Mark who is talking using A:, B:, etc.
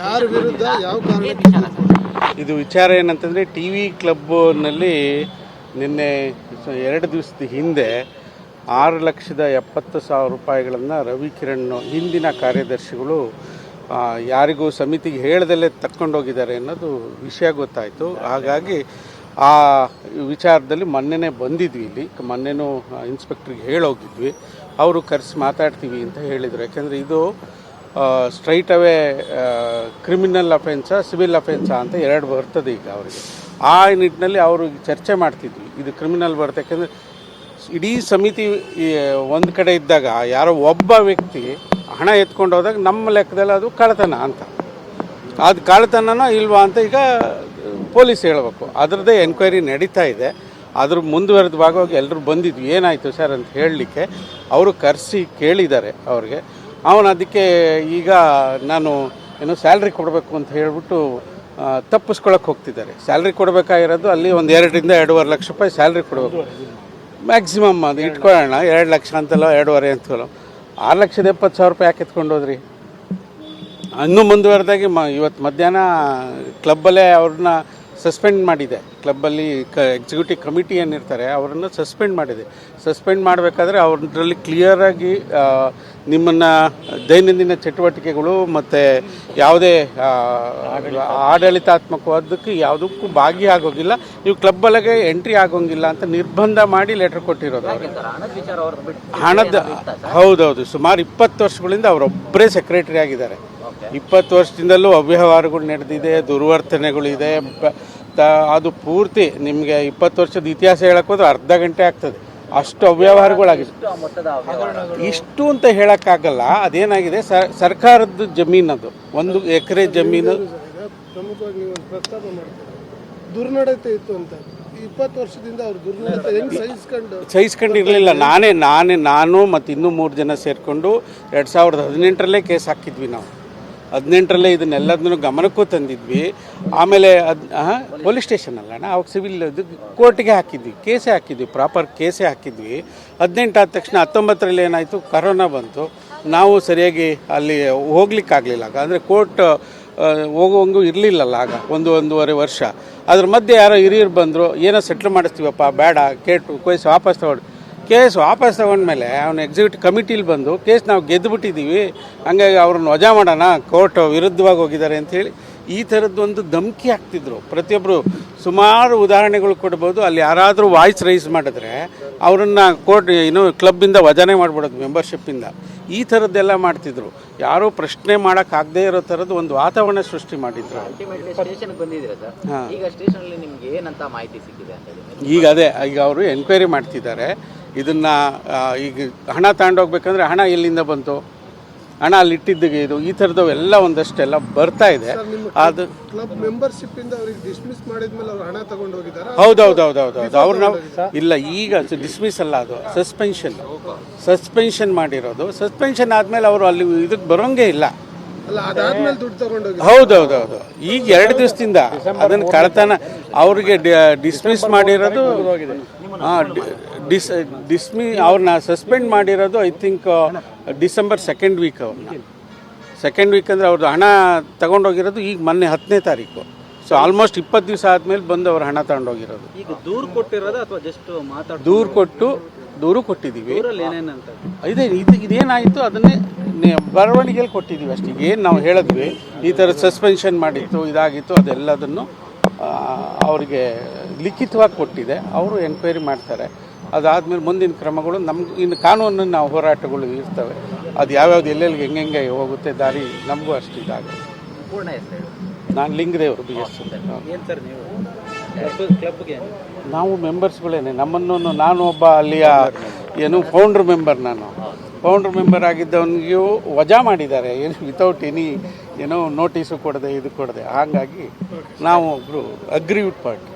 A: ಯಾರ ವಿರುದ್ಧ, ಯಾವ
B: ಇದು ವಿಚಾರ ಏನಂತಂದರೆ ಟಿ ವಿ ಕ್ಲಬ್ನಲ್ಲಿ ನಿನ್ನೆ ಎರಡು ದಿವಸದ ಹಿಂದೆ ಆರು ಲಕ್ಷದ ಎಪ್ಪತ್ತು ಸಾವಿರ ರೂಪಾಯಿಗಳನ್ನು ರವಿ ಕಿರಣ್ ಹಿಂದಿನ ಕಾರ್ಯದರ್ಶಿಗಳು ಯಾರಿಗೂ ಸಮಿತಿಗೆ ಹೇಳ್ದಲ್ಲೇ ತಕ್ಕೊಂಡೋಗಿದ್ದಾರೆ ಅನ್ನೋದು ವಿಷಯ ಗೊತ್ತಾಯಿತು. ಹಾಗಾಗಿ ಆ ವಿಚಾರದಲ್ಲಿ ಮೊನ್ನೆನೆ ಬಂದಿದ್ವಿ ಇಲ್ಲಿ. ಮೊನ್ನೆನೂ ಇನ್ಸ್ಪೆಕ್ಟ್ರಿಗೆ ಹೇಳೋಗಿದ್ವಿ. ಅವರು ಕರೆಸಿ ಮಾತಾಡ್ತೀವಿ ಅಂತ ಹೇಳಿದರು. ಯಾಕೆಂದರೆ ಇದು straight away criminal offence civil offence ಅಂತ ಎರಡು ಬರ್ತದೆ ಈಗ ಅವರಿಗೆ. ಆ ನಿಟ್ಟಿನಲ್ಲಿ ಅವರು ಚರ್ಚೆ ಮಾಡ್ತಿದ್ವಿ ಇದು ಕ್ರಿಮಿನಲ್ ಬರುತ್ತೆ. ಯಾಕಂದರೆ ಇಡೀ ಸಮಿತಿ ಒಂದು ಕಡೆ ಇದ್ದಾಗ ಯಾರೋ ಒಬ್ಬ ವ್ಯಕ್ತಿ ಹಣ ಎತ್ಕೊಂಡು ಹೋದಾಗ ನಮ್ಮ ಲೆಕ್ಕದಲ್ಲಿ ಅದು ಕಳ್ಳತನ ಅಂತ. ಅದು ಕಳ್ಳತನನೋ ಇಲ್ವಾ ಅಂತ ಈಗ ಪೊಲೀಸ್ ಹೇಳಬೇಕು. ಅದರದ್ದೇ ಎನ್ಕ್ವೈರಿ ನಡೀತಾ ಇದೆ. ಅದ್ರ ಮುಂದುವರೆದ ಭಾಗವಾಗಿ ಎಲ್ಲರೂ ಬಂದಿದ್ವಿ. ಏನಾಯಿತು ಸರ್ ಅಂತ ಹೇಳಲಿಕ್ಕೆ ಅವರು ಕರೆಸಿ ಕೇಳಿದ್ದಾರೆ ಅವ್ರಿಗೆ. ಅವನು ಅದಕ್ಕೆ ಈಗ ನಾನು ಏನು ಸ್ಯಾಲ್ರಿ ಕೊಡಬೇಕು ಅಂತ ಹೇಳಿಬಿಟ್ಟು ತಪ್ಪಿಸ್ಕೊಳಕ್ಕೆ ಹೋಗ್ತಿದ್ದಾರೆ. ಸ್ಯಾಲ್ರಿ ಕೊಡಬೇಕಾಗಿರೋದು ಅಲ್ಲಿ ಒಂದು ಎರಡರಿಂದ ಎರಡೂವರೆ ಲಕ್ಷ ರೂಪಾಯಿ ಸ್ಯಾಲ್ರಿ ಕೊಡಬೇಕು. ಮ್ಯಾಕ್ಸಿಮಮ್ ಅದು ಇಟ್ಕೊಳ್ಳೋಣ. ಎರಡು ಲಕ್ಷ ಅಂತಲೋ ಎರಡೂವರೆ ಅಂತಲೋ ಆರು ಲಕ್ಷದ ಎಪ್ಪತ್ತು ಸಾವಿರ ರೂಪಾಯಿ ಯಾಕೆ ಎತ್ಕೊಂಡು ಹೋದ್ರಿ ಇನ್ನೂ ಮುಂದುವರೆದಾಗಿ ಮ ಇವತ್ತು ಮಧ್ಯಾಹ್ನ ಕ್ಲಬ್ಬಲ್ಲೇ ಅವ್ರನ್ನ ಸಸ್ಪೆಂಡ್ ಮಾಡಿದೆ. ಕ್ಲಬ್ಬಲ್ಲಿ ಕ ಎಕ್ಸಿಕ್ಯೂಟಿವ್ ಕಮಿಟಿ ಏನಿರ್ತಾರೆ ಅವರನ್ನು ಸಸ್ಪೆಂಡ್ ಮಾಡಿದೆ. ಸಸ್ಪೆಂಡ್ ಮಾಡಬೇಕಾದ್ರೆ ಅವ್ರದ್ರಲ್ಲಿ ಕ್ಲಿಯರಾಗಿ ನಿಮ್ಮನ್ನು ದೈನಂದಿನ ಚಟುವಟಿಕೆಗಳು ಮತ್ತು ಯಾವುದೇ ಆಡಳಿತಾತ್ಮಕವಾದಕ್ಕೆ ಯಾವುದಕ್ಕೂ ಭಾಗಿಯಾಗೋಗಿಲ್ಲ. ನೀವು ಕ್ಲಬ್ಬಲ್ಲಿಗೆ ಎಂಟ್ರಿ ಆಗೋಂಗಿಲ್ಲ ಅಂತ ನಿರ್ಬಂಧ ಮಾಡಿ ಲೆಟರ್ ಕೊಟ್ಟಿರೋದು
C: ಅವರು.
B: ಹಣದ ಹೌದೌದು. ಸುಮಾರು ಇಪ್ಪತ್ತು ವರ್ಷಗಳಿಂದ ಅವರೊಬ್ಬರೇ ಸೆಕ್ರೆಟರಿ ಆಗಿದ್ದಾರೆ. ಇಪ್ಪತ್ತು ವರ್ಷದಿಂದಲೂ ಅವ್ಯವಹಾರಗಳು ನಡೆದಿದೆ ದುರ್ವರ್ತನೆಗಳಿದೆ ತ- ಅದು ಪೂರ್ತಿ ನಿಮಗೆ ಇಪ್ಪತ್ತು ವರ್ಷದ ಇತಿಹಾಸ ಹೇಳಕ್ಕೆ ಹೋದ್ರೆ ಅರ್ಧ ಗಂಟೆ ಆಗ್ತದೆ. ಅಷ್ಟು ಅವ್ಯವಹಾರಗಳಾಗಿದೆ? ಇಷ್ಟು ಅಂತ ಹೇಳೋಕ್ಕಾಗಲ್ಲ ಅದೇನಾಗಿದೆ? ಸರ್ಕಾರದ ಜಮೀನದು ಅದು. ಒಂದು ಎಕರೆ ಜಮೀನು.
A: ಪ್ರಮುಖವಾಗಿ ನೀವು ಒಂದು ಪ್ರಸ್ತಾಪ ಮಾಡ್ತಾರೆ? ದುರ್ನಡತೆ ಇತ್ತು ಅಂತ. ಇಪ್ಪತ್ತು ವರ್ಷದಿಂದ ಅವ್ರು ದುರ್ನಡತೆ ಹೆಂಗ್ ಸಹಿಸ್ಕೊಂಡು
B: ಸಹಿಸ್ಕೊಂಡಿರಲಿಲ್ಲ ನಾನೇ ನಾನೇ ನಾನು ಮತ್ತೆ ಇನ್ನೂ ಮೂರು ಜನ ಸೇರಿಕೊಂಡು ಎರಡು ಸಾವಿರದ ಹದಿನೆಂಟರಲ್ಲೇ ಕೇಸ್ ಹಾಕಿದ್ವಿ ನಾವು. ಹದಿನೆಂಟರಲ್ಲೇ ಇದನ್ನೆಲ್ಲದನ್ನು ಗಮನಕ್ಕೂ ತಂದಿದ್ವಿ. ಆಮೇಲೆ ಅದು ಪೊಲೀಸ್ ಸ್ಟೇಷನ್ ಅಲ್ಲ ಅಣ್ಣ, ಅವಾಗ ಸಿವಿಲ್ ಇದು ಕೋರ್ಟಿಗೆ ಹಾಕಿದ್ವಿ, ಕೇಸೇ ಹಾಕಿದ್ವಿ ಪ್ರಾಪರ್ ಕೇಸೇ ಹಾಕಿದ್ವಿ. ಹದಿನೆಂಟು ಆದ ತಕ್ಷಣ ಹತ್ತೊಂಬತ್ತರಲ್ಲಿ ಏನಾಯಿತು ಕರೋನಾ ಬಂತು. ನಾವು ಸರಿಯಾಗಿ ಅಲ್ಲಿ ಹೋಗ್ಲಿಕ್ಕಾಗಲಿಲ್ಲ ಆಗ. ಅಂದರೆ ಕೋರ್ಟ್ ಹೋಗುವಂಗೂ ಇರಲಿಲ್ಲಲ್ಲ ಆಗ, ಒಂದು ಒಂದೂವರೆ ವರ್ಷ. ಅದ್ರ ಮಧ್ಯೆ ಯಾರೋ ಹಿರಿಯರು ಬಂದರು, ಏನೋ ಸೆಟ್ಲ್ ಮಾಡಿಸ್ತೀವಪ್ಪ, ಬೇಡ, ಕೇಟು ಕೊಯ್ಸಿ ವಾಪಸ್ ತಗೊಂಡು ಕೇಸ್ ವಾಪಸ್ ತಗೊಂಡ್ಮೇಲೆ ಅವನು ಎಕ್ಸಿಕ್ಯೂಟಿವ್ ಕಮಿಟಿಲಿ ಬಂದು ಕೇಸ್ ನಾವು ಗೆದ್ದುಬಿಟ್ಟಿದ್ದೀವಿ ಹಂಗಾಗಿ ಅವ್ರನ್ನ ವಜಾ ಮಾಡೋಣ ಕೋರ್ಟ್ ವಿರುದ್ಧವಾಗಿ ಹೋಗಿದ್ದಾರೆ ಅಂಥೇಳಿ ಈ ಥರದ್ದು ಒಂದು ಧಮಕಿ ಹಾಕ್ತಿದ್ರು. ಪ್ರತಿಯೊಬ್ಬರು ಸುಮಾರು ಉದಾಹರಣೆಗಳು ಕೊಡ್ಬೋದು. ಅಲ್ಲಿ ಯಾರಾದರೂ ವಾಯ್ಸ್ ರೈಸ್ ಮಾಡಿದ್ರೆ ಅವರನ್ನು ಕೋರ್ಟ್ ಏನು ಕ್ಲಬ್ಬಿಂದ ವಜಾನೆ ಮಾಡಿಬಿಡೋದು ಮೆಂಬರ್ಶಿಪ್ಪಿಂದ ಈ ಥರದ್ದೆಲ್ಲ ಮಾಡ್ತಿದ್ರು. ಯಾರೂ ಪ್ರಶ್ನೆ ಮಾಡೋಕ್ಕಾಗದೇ ಇರೋ ಥರದ್ದು ಒಂದು ವಾತಾವರಣ ಸೃಷ್ಟಿ ಮಾಡಿದ್ರು.
C: ಈಗ ಹೇಳಿ.
B: ಈಗ ಅದೇ ಈಗ ಅವರು ಎನ್ಕ್ವೈರಿ ಮಾಡ್ತಿದ್ದಾರೆ. ಇದನ್ನು ಈಗ ಹಣ ತಗೊಂಡೋಗ್ಬೇಕಂದ್ರೆ ಹಣ ಎಲ್ಲಿಂದ ಬಂತು? ಹಣ ಅಲ್ಲಿ ಇಟ್ಟಿದ್ದಕ್ಕೆ ಇದು ಈ ಥರದವು ಎಲ್ಲ ಒಂದಷ್ಟೆಲ್ಲ ಬರ್ತಾ ಇದೆ. ಅದು
A: ಕ್ಲಬ್ ಮೆಂಬರ್ಶಿಪ್ ಇಂದ ಅವ್ರಿಗೆ ಡಿಸ್ಮಿಸ್ ಮಾಡಿದ್ಮೇಲೆ ಅವ್ರು ಹಣ ತಗೊಂಡು ಹೌದು
B: ಹೌದು ಅವ್ರು ನಾವು ಇಲ್ಲ ಈಗ ಡಿಸ್ಮಿಸ್ ಅಲ್ಲ ಅದು ಸಸ್ಪೆನ್ಷನ್ ಸಸ್ಪೆನ್ಷನ್ ಮಾಡಿರೋದು. ಸಸ್ಪೆನ್ಷನ್ ಆದಮೇಲೆ ಅವರು ಅಲ್ಲಿ ಇದಕ್ಕೆ ಬರೋಂಗೇ ಇಲ್ಲ.
A: ಅಲ್ಲ ಅದಾದ್ಮೇಲೆ ದುಡ್ಡು
B: ಹೌದೌದೌದು. ಈಗ ಎರಡು ದಿವಸದಿಂದ ಅದನ್ನು ಕಳ್ತನ ಅವ್ರಿಗೆ ಡಿಸ್ಮಿಸ್ ಮಾಡಿರೋದು ಹಾಂ ಡಿಸ್ ಡಿಸ್ಮಿ ಅವ್ರನ್ನ ಸಸ್ಪೆಂಡ್ ಮಾಡಿರೋದು I think December second week ಅವ್ರನ್ನ. ಸೆಕೆಂಡ್ ವೀಕ್ ಅಂದರೆ ಅವ್ರದ್ದು ಹಣ ತಗೊಂಡೋಗಿರೋದು ಈಗ ಮೊನ್ನೆ ಹತ್ತನೇ ತಾರೀಕು. ಸೊ ಆಲ್ಮೋಸ್ಟ್ ಇಪ್ಪತ್ತು ದಿವಸ ಆದಮೇಲೆ ಬಂದು ಅವ್ರ ಹಣ ತಗೊಂಡೋಗಿರೋದು.
D: ಈಗ ದೂರು ಕೊಟ್ಟಿರೋದು ಅಥವಾ ಜಸ್ಟ್ ಮಾತಾಡ್
B: ದೂರು ಕೊಟ್ಟು ದೂರು ಕೊಟ್ಟಿದ್ದೀವಿ. ಇದೇ ಇದು ಇದೇನಾಯಿತು ಅದನ್ನೇ ಬರವಣಿಗೆಯಲ್ಲಿ ಕೊಟ್ಟಿದ್ದೀವಿ ಅಷ್ಟೇ. ಏನು ನಾವು ಹೇಳಿದ್ವಿ ಈ ಥರ ಸಸ್ಪೆನ್ಷನ್ ಮಾಡಿತ್ತು ಇದಾಗಿತ್ತು ಅದೆಲ್ಲದನ್ನು ಅವರಿಗೆ ಲಿಖಿತವಾಗಿ ಕೊಟ್ಟಿದೆ. ಅವರು ಎನ್ಕ್ವೈರಿ ಮಾಡ್ತಾರೆ. ಅದಾದಮೇಲೆ ಮುಂದಿನ ಕ್ರಮಗಳು ನಮ್ಗೆ ಇನ್ನು ಕಾನೂನು ನಾವು ಹೋರಾಟಗಳು ಇರ್ತವೆ. ಅದು ಯಾವ್ಯಾವ್ದು ಎಲ್ಲೆಲ್ಲಿ ಹೆಂಗೆಂಗೆ ಹೋಗುತ್ತೆ ದಾರಿ ನಮಗೂ ಅಷ್ಟು ಇದಾಗುತ್ತೆ ನಾನು ಲಿಂಗದೇವರು ಬಿ ಎಸ್. ನಾವು? ಮೆಂಬರ್ಸ್ಗಳೇನೆ. ನಮ್ಮನ್ನು ನಾನು ಒಬ್ಬ ಅಲ್ಲಿಯ ಏನು ಫೌಂಡ್ರ್ ಮೆಂಬರ್ ನಾನು. ಫೌಂಡ್ರ್ ಮೆಂಬರ್ ಆಗಿದ್ದವನಿಗೂ ವಜಾ ಮಾಡಿದ್ದಾರೆ. ಏನು ವಿತೌಟ್ ಎನಿ ಏನೋ ನೋಟಿಸು ಕೊಡದೆ ಇದು ಕೊಡದೆ. ಹಾಗಾಗಿ ನಾವು ಒಬ್ಬರು ಅಗ್ರಿವ್ಡ್ ಪಾರ್ಟಿ